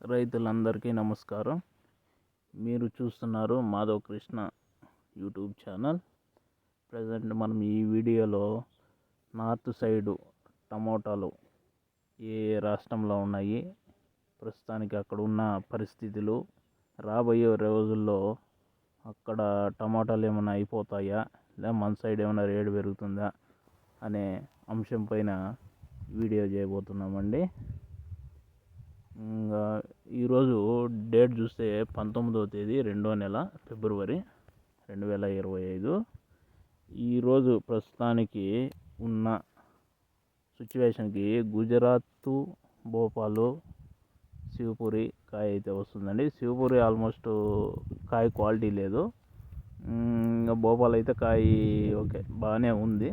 రైతులందరికీ నమస్కారం. మీరు చూస్తున్నారు Madhav Krishna YouTube channel. Present మనం ఈ వీడియోలో నార్త్ సైడు టమోటాలు ఏ రాష్ట్రంలో ఉన్నాయి ప్రస్తుతానికి అక్కడ ఉన్న పరిస్థితులు రాబోయే రోజుల్లో అక్కడ టమాటాలు ఏమైనా అయిపోతాయా లేదా మన సైడ్ ఏమైనా రేటు పెరుగుతుందా అనే అంశం పైన వీడియో చేయబోతున్నామండి ఇంకా ఈరోజు డేట్ చూస్తే పంతొమ్మిదవ తేదీ రెండో నెల ఫిబ్రవరి రెండు వేల ఇరవై ఐదు. ఈరోజు ప్రస్తుతానికి ఉన్న సిచ్యువేషన్కి గుజరాత్ భోపాలు శివపురి కాయ అయితే వస్తుందండి. శివపురి ఆల్మోస్ట్ కాయ క్వాలిటీ లేదు. ఇంకా భోపాల్ అయితే కాయ ఓకే బాగానే ఉంది.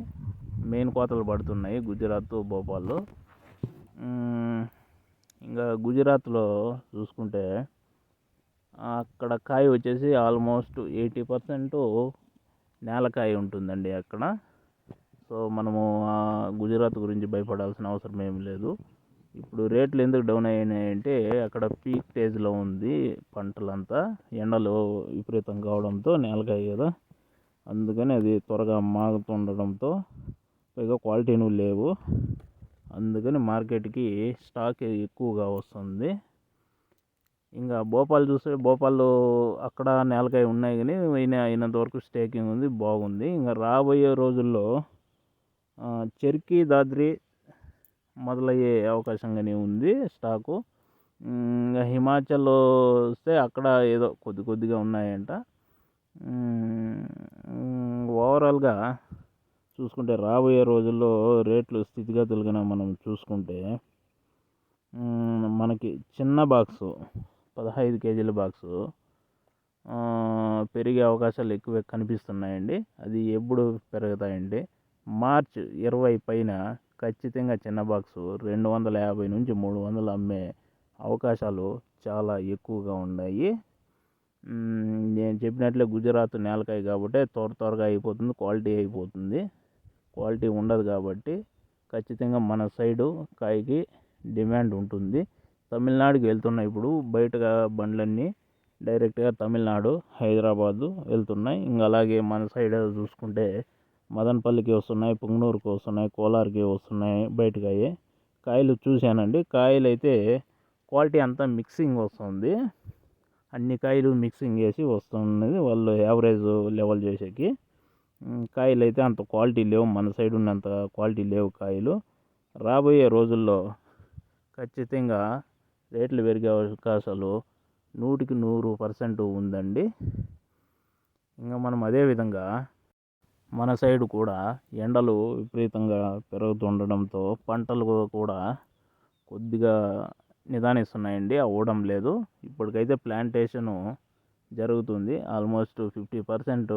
మెయిన్ కోతలు పడుతున్నాయి గుజరాత్ భోపాల్లో ఇంకా గుజరాత్లో చూసుకుంటే అక్కడ కాయ వచ్చేసి ఆల్మోస్ట్ ఎయిటీ పర్సెంట్ నేలకాయ ఉంటుందండి అక్కడ. సో మనము గుజరాత్ గురించి భయపడాల్సిన అవసరం ఏమి లేదు. ఇప్పుడు రేట్లు ఎందుకు డౌన్ అయినాయంటే అక్కడ పీక్ స్టేజ్లో ఉంది పంటలంతా. ఎండలు విపరీతం కావడంతో నేలకాయ కదా. అందుకని అది త్వరగా మాగుతుండడంతో పైగా క్వాలిటీను లేవు. అందుకని మార్కెట్కి స్టాక్ ఎక్కువగా వస్తుంది. ఇంకా భోపాల్ చూస్తే భోపాల్లో అక్కడ నేలకాయ ఉన్నాయి కానీ అయిన అయినంత వరకు స్టేకింగ్ ఉంది బాగుంది. ఇంకా రాబోయే రోజుల్లో చెర్కీ దాద్రి మొదలయ్యే అవకాశంగానే ఉంది స్టాకు. ఇంకా హిమాచల్ వస్తే అక్కడ ఏదో కొద్ది కొద్దిగా ఉన్నాయంట. ఓవరాల్గా చూసుకుంటే రాబోయే రోజుల్లో రేట్లు స్థితిగతులుగా మనం చూసుకుంటే మనకి చిన్న బాక్సు పదహైదు కేజీల బాక్సు. పెరిగే అవకాశాలు ఎక్కువ కనిపిస్తున్నాయండి. అది ఎప్పుడు పెరుగుతాయండి మార్చ్ ఇరవై పైన ఖచ్చితంగా చిన్న బాక్సు రెండు వందల యాభై నుంచి మూడు వందలు అమ్మే అవకాశాలు చాలా ఎక్కువగా ఉన్నాయి. నేను చెప్పినట్లే గుజరాత్ నేలకాయ కాబట్టి త్వర త్వరగా అయిపోతుంది క్వాలిటీ అయిపోతుంది. క్వాలిటీ ఉండదు కాబట్టి ఖచ్చితంగా మన సైడు కాయకి డిమాండ్ ఉంటుంది. తమిళనాడుకి వెళ్తున్నాయి ఇప్పుడు. బయట బండ్లన్నీ డైరెక్ట్గా తమిళనాడు హైదరాబాదు వెళ్తున్నాయి. ఇంకా అలాగే మన సైడ్ చూసుకుంటే మదనపల్లికి వస్తున్నాయి పుంగనూరుకి వస్తున్నాయి కోలార్కి వస్తున్నాయి బయటకాయ కాయలు చూశానండి. కాయలు అయితే క్వాలిటీ అంతా మిక్సింగ్ వస్తుంది. అన్ని కాయలు మిక్సింగ్ వేసి వస్తున్నది వాళ్ళు యావరేజ్ లెవెల్ చేసేకి. కాయలు అయితే అంత క్వాలిటీ లేవు. మన సైడ్ ఉన్నంత క్వాలిటీ లేవు కాయలు. రాబోయే రోజుల్లో ఖచ్చితంగా రేట్లు పెరిగే అవకాశాలు నూటికి నూరు పర్సెంట్ ఉందండి. ఇంకా మనం అదేవిధంగా మన సైడ్ కూడా ఎండలు విపరీతంగా పెరుగుతుండడంతో పంటలు కూడా కొద్దిగా నిదానిస్తున్నాయండి. అవ్వడం లేదు. ఇప్పటికైతే ప్లాంటేషను జరుగుతుంది. ఆల్మోస్ట్ ఫిఫ్టీ పర్సెంట్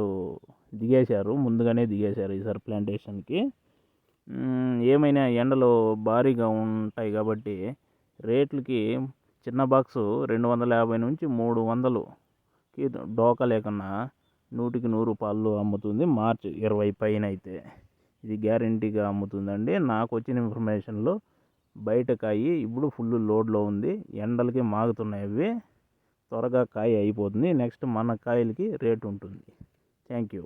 దిగేశారు. ముందుగానే దిగేశారు ఈసారి ప్లాంటేషన్కి. ఏమైనా ఎండలు భారీగా ఉంటాయి కాబట్టి రేట్లకి చిన్న బాక్సు రెండు వందల యాభై నుంచి మూడు వందలుకి డోకా లేకున్నా నూటికి నూరు రూపాయలు అమ్ముతుంది మార్చ్ ఇరవై పైన అయితే ఇది గ్యారంటీగా అమ్ముతుందండి. నాకు వచ్చిన ఇన్ఫర్మేషన్లో బయట కాయి ఇప్పుడు ఫుల్ లోడ్లో ఉంది. ఎండలకి మాగుతున్నాయి అవి. త్వరగా కాయ అయిపోతుంది. నెక్స్ట్ మన కాయలకి రేట్ ఉంటుంది. Thank you.